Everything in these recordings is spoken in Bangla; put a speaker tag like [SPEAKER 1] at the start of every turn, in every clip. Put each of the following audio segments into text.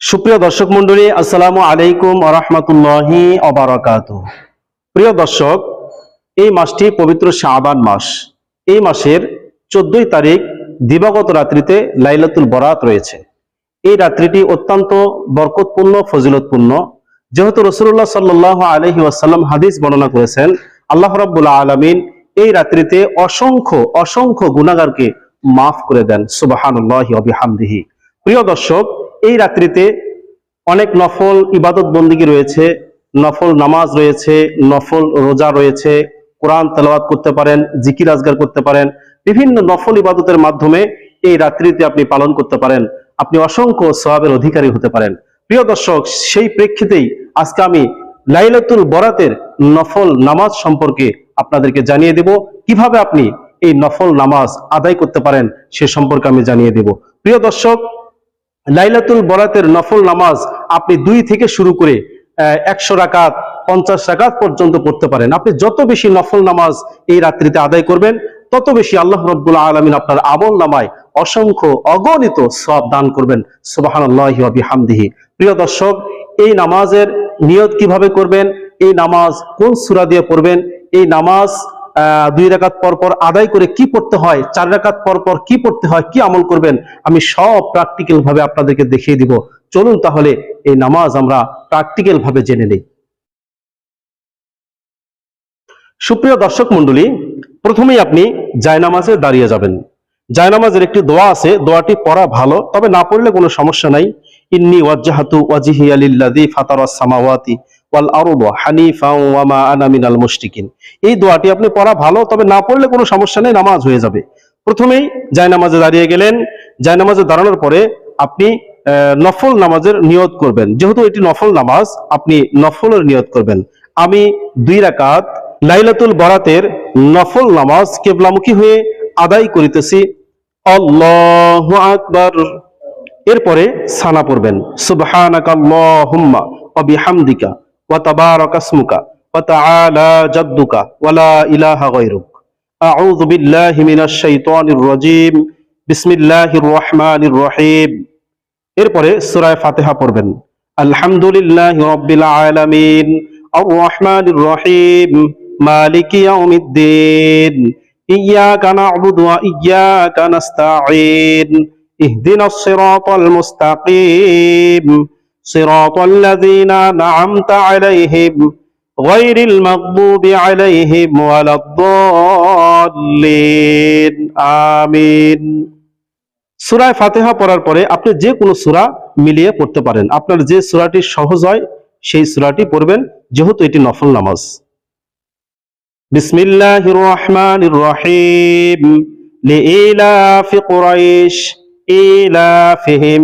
[SPEAKER 1] সুপ্রিয় দর্শক মন্ডলী আসসালামু আলাইকুম আরহামতুল্লাহি অবরাকাত প্রিয় দর্শক, এই মাসটি পবিত্র শাবান মাস। এই মাসের চোদ্দই তারিখ দিবাগত রাত্রিতে লাইলাতুল বরাত রয়েছে। এই রাত্রিটি অত্যন্ত বরকতপূর্ণ, ফজিলতপূর্ণ। যেহেতু রসুল্লাহ সাল্লাহ আলহি ওয়াসাল্লাম হাদিস বর্ণনা করেছেন, আল্লাহ রাব্বুল্লাহ আলমিন এই রাত্রিতে অসংখ্য অসংখ্য গুণাগারকে মাফ করে দেন, সুবাহানুল্লাহি অবিহামদিহি প্রিয় দর্শক এই রাত্রিতে অনেক নফল ইবাদত বন্দিগি রয়েছে, নফল নামাজ রয়েছে, নফল রোজা রয়েছে, কোরআন তেলাওয়াত করতে পারেন, জিকির আজগার করতে পারেন, বিভিন্ন নফল ইবাদতের মাধ্যমে এই রাত্রিতে আপনি পালন করতে পারেন। আপনি অসংখ্য সওয়াবের অধিকারী হতে পারেন। প্রিয় দর্শক, সেই প্রেক্ষিতেই আজকে আমি লাইলাতুল বরাতের নফল নামাজ সম্পর্কে আপনাদেরকে জানিয়ে দেব। কীভাবে আপনি এই নফল নামাজ আদায় করতে পারেন সে সম্পর্কে আমি জানিয়ে দেব। প্রিয় দর্শক লাইলাতুল বরাতের নফল নামাজ আপনি দুই থেকে শুরু করে একশো রাকাত, পঞ্চাশ রাকাত পর্যন্ত পড়তে পারেন। আপনি যত বেশি নফল নামাজ এই রাত্রিতে আদায় করবেন, তত বেশি আল্লাহ রব্বুল আলমিন আপনার আমল নামায় অসংখ্য অগণিত সব দান করবেন। সুবাহানহামদিহি প্রিয় দর্শক, এই নামাজের নিয়ত কীভাবে করবেন? এই নামাজ কোন সুরা দিয়ে পড়বেন? এই নামাজ দুই রাকাত পর পর আদায় করে কি পড়তে হয়, চার রাকাত পর পর কি পড়তে হয়, কি আমল করবেন, আমি সব প্র্যাকটিক্যাল ভাবে আপনাদেরকে দেখিয়ে দিব। চলুন তাহলে এই নামাজ আমরা প্র্যাকটিক্যাল ভাবে জেনে নেই। সুপ্রিয় দর্শক মন্ডলী প্রথমেই আপনি জায়নামাজে দাঁড়িয়ে যাবেন। জায়নামাজের একটি দোয়া আছে, দোয়াটি পড়া ভালো, তবে না পড়লে কোনো সমস্যা নাই। ইন্নি ওয়াজ্জাহাতু ওয়াজহিয়া লিল্লাযী ফাতারাস সামাওয়াতি। ওয়াল হানিফা ওয়া মা আনা মিনাল মুশরিকিন। এই দোয়াটি আপনি পড়া ভালো, তবে না পড়লে কোনো সমস্যা নেই, নামাজ হয়ে যাবে। প্রথমেই জায়নামাজে দাঁড়িয়ে গেলেন জায়নামাজে দাঁড়ানোর পরে আপনি নফল নামাজের নিয়ত করবেন। যেহেতু এটি নফল নামাজ, আপনি নফলের নিয়ত করবেন। আমি দুই রাকাত লাইলাতুল বরাতের নফল নামাজ কেবলামুখী হয়ে আদায় করিতেছি। আল্লাহু আকবার। এরপরে সানা পড়বেন। সুবহানাকা আল্লাহুম্মা ওয়া বিহামদিকা। ওয়া তাবারাকা ইসমুকা ওয়া তাআলা জাদ্দুকা ওয়া লা ইলাহা গায়রুক আউযু বিল্লাহি মিনাশ শাইতানির রাজীম বিসমিল্লাহির রহমানির রহিম এরপরে সূরা ফাতিহা পড়বেন আলহামদুলিল্লাহি রাব্বিল আলামিন আর রহমানির রহিম মালিকি ইয়াউমিদ্দিন ইয়াকা না'বুদু ওয়া ইয়াকা নাস্তাঈন اهدنا الصراط المستقيم صراط الذين أنعمت عليهم غير المغضوب عليهم ولا الضالين آمين সুরায় ফাতেহা পড়ার পরে আপনি যে কোনো সুরা মিলিয়ে পড়তে পারেন আপনার যে সুরাটি সহজ হয় সেই সুরাটি পড়বেন যেহেতু এটি নফল নামাজ বিসমিল্লাহির রহমানির রহিম লিইলাফি কুরাইশ ইলাফিহিম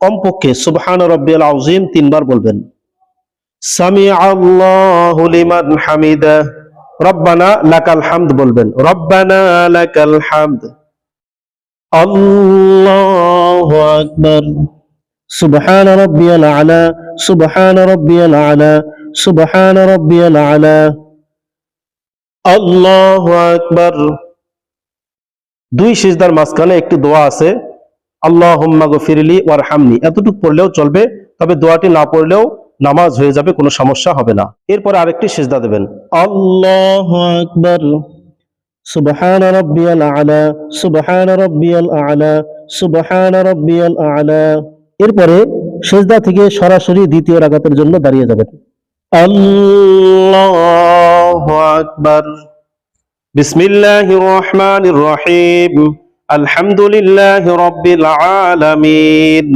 [SPEAKER 1] কমপক্ষে সুবহান রব্বিল আউজিম তিনবার বলবেন সামি আল্লাহ লিমান হামিদ। রব্বানা লাকাল হামদ বলবেন, রব্বানা লাকাল হামদ। আল্লাহু আকবার। সুবহান রব্বিয়াল আলা, সুবহান রব্বিয়াল আলা, সুবহান রব্বিয়াল আলা। আল্লাহু আকবার। দুই সিজদার মাঝখানে একটু দোয়া আছে। আল্লাহুম্মা গফিরলি ওয়ারহামনি। এতটুকু পড়লেও চলবে তবে দোয়াটি না পড়লেও নামাজ হয়ে যাবে কোনো সমস্যা হবে না। এরপরে আরেকটি সিজদা দেবেন। আল্লাহু আকবার। সুবহান রাব্বিয়াল আ'লা সুবহান রাব্বিয়াল আ'লা সুবহান রাব্বিয়াল আ'লা। এরপরে সেজদা থেকে সরাসরি দ্বিতীয় রাগাতের জন্য দাঁড়িয়ে যাবেন। আল্লাহু আকবার। বিসমিল্লাহির রহমানির রহিম। আলহামদুলিল্লাহি রাব্বিল আলামিন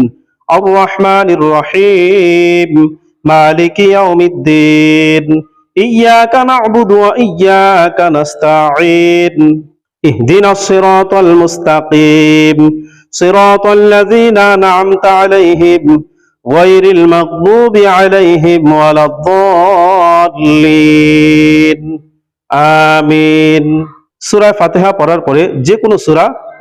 [SPEAKER 1] আর রহমানির রহিম মালিকি ইয়াউমিদ্দিন إياك نعبد وإياك نستعين اهدنا الصراط المستقيم صراط الذين أنعمت عليهم غير المغضوب عليهم ولا الضالين আমিন সূরা ফাতিহা পড়ার পরে যে কোনো সূরা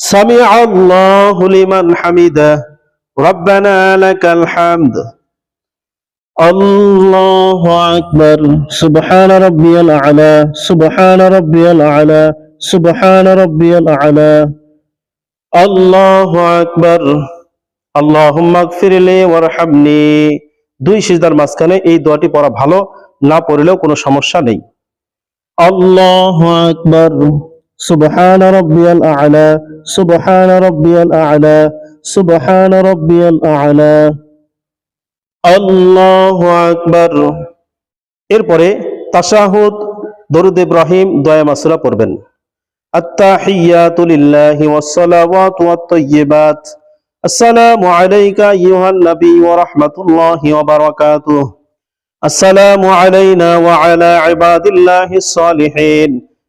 [SPEAKER 1] سمع الله لمن حمده ربنا لك الحمد الله أكبر سبحان ربي الأعلى سبحان ربي الأعلى سبحان ربي الأعلى الله أكبر اللهم اغفر لي وارحمني দুই সিজদার মাঝখানে এই দোয়াটি পড়া ভালো না পড়লেও কোনো সমস্যা নেই আল্লাহু আকবার সুবহান রাব্বিয়াল আ'লা সুবহান রাব্বিয়াল আ'লা সুবহান রাব্বিয়াল আ'লা আল্লাহু আকবার এরপরে তাশাহুদ দরুদ ইব্রাহিম দয়া মাসুরা পড়বেন আত্তাহিয়াতু লিল্লাহি ওয়াস সালাওয়াতু ওয়াত তাইয়্যিবাত السلام عليك أيها النبي ورحمة الله وبركاته السلام علينا وعلى عباد الله الصالحين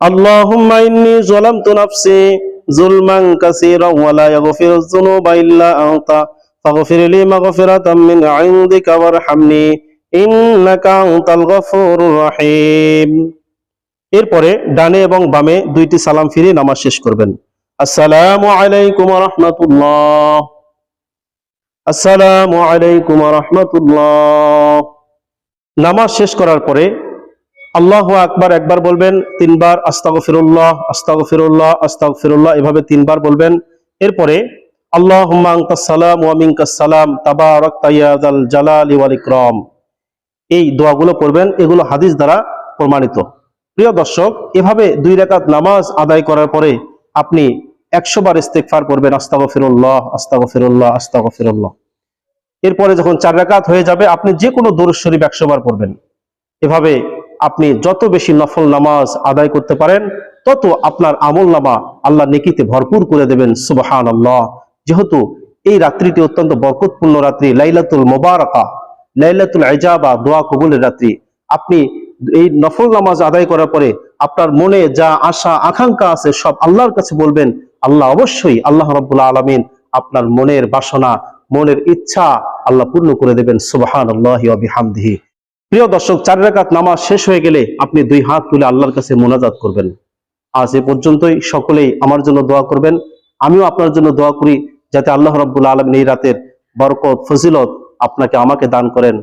[SPEAKER 1] اللهم إني ظلمت نفسي ظلما كثيرا ولا يغفر الذنوب إلا أنت فاغفر لي مغفرة من عندك وارحمني إنك أنت الغفور الرحيم এরপরে ডানে এবং বামে দুইটি সালাম ফিরে নামাজ শেষ করবেন আসসালামু আলাইকুম রহমতুল্লাহ আসসালামু আলাইকুম রহমতুল্লাহ নামাজ শেষ করার পরে আল্লাহ আকবার একবার বলবেন, তিনবার আস্তাগফিরুল্লাহ আস্তাগফিরুল্লাহ আস্তাগফিরুল্লাহ এভাবে তিনবার বলবেন। এরপরে, আল্লাহুম্মা আনতাস সালাম ওয়া মিনকাস সালাম, তাবারাকতা যাল জালালি ওয়াল ইকরাম। এই দোয়াগুলো পড়বেন, এগুলো হাদিস দ্বারা প্রমাণিত। প্রিয় দর্শক, এভাবে দুই রাকাত নামাজ আদায় করার পরে আপনি একশো বার ইস্তেকফার করবেন আস্তাগফিরুল্লাহ আস্তাগফিরুল্লাহ আস্তাগফিরুল্লাহ। এরপরে যখন চার রাকাত হয়ে যাবে, আপনি যে কোনো দরুদ শরীফ একশো বার পড়বেন। এভাবে আপনি যত বেশি নফল নামাজ আদায় করতে পারেন, তত আপনার আমল নামা আল্লাহ নেকিতে ভরপুর করে দেবেন সুবাহান আল্লাহ যেহেতু এই রাত্রিটি অত্যন্ত বরকতপূর্ণ রাত্রি, লাইলাতুল মোবারকা, লাইলাতুল আজাবা দোয়া কবুলের রাত্রি। আপনি এই নফল নামাজ আদায় করার পরে আপনার মনে যা আশা, আকাঙ্ক্ষা আছে, সব আল্লাহর কাছে বলবেন, আল্লাহ অবশ্যই আল্লাহ রব্বুল্লাহ আলমিন আপনার মনের বাসনা, মনের ইচ্ছা আল্লাহ পূর্ণ করে দেবেন সুবাহান আল্লাহ বিহামদিহি। প্রিয় দর্শক, চার রাকাত নামাজ শেষ হয়ে গেলে আপনি দুই হাত তুলে আল্লাহর কাছে মোনাজাত করবেন। আজ এ পর্যন্তই, সকলেই আমার জন্য দোয়া করবেন। আমিও আপনার জন্য দোয়া করি, যাতে আল্লাহ রব্বুল আলমিন এই রাতের বরকত, ফজিলত আপনাকে আমাকে দান করেন।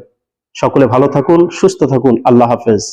[SPEAKER 1] সকলে ভালো থাকুন, সুস্থ থাকুন। আল্লাহ হাফেজ।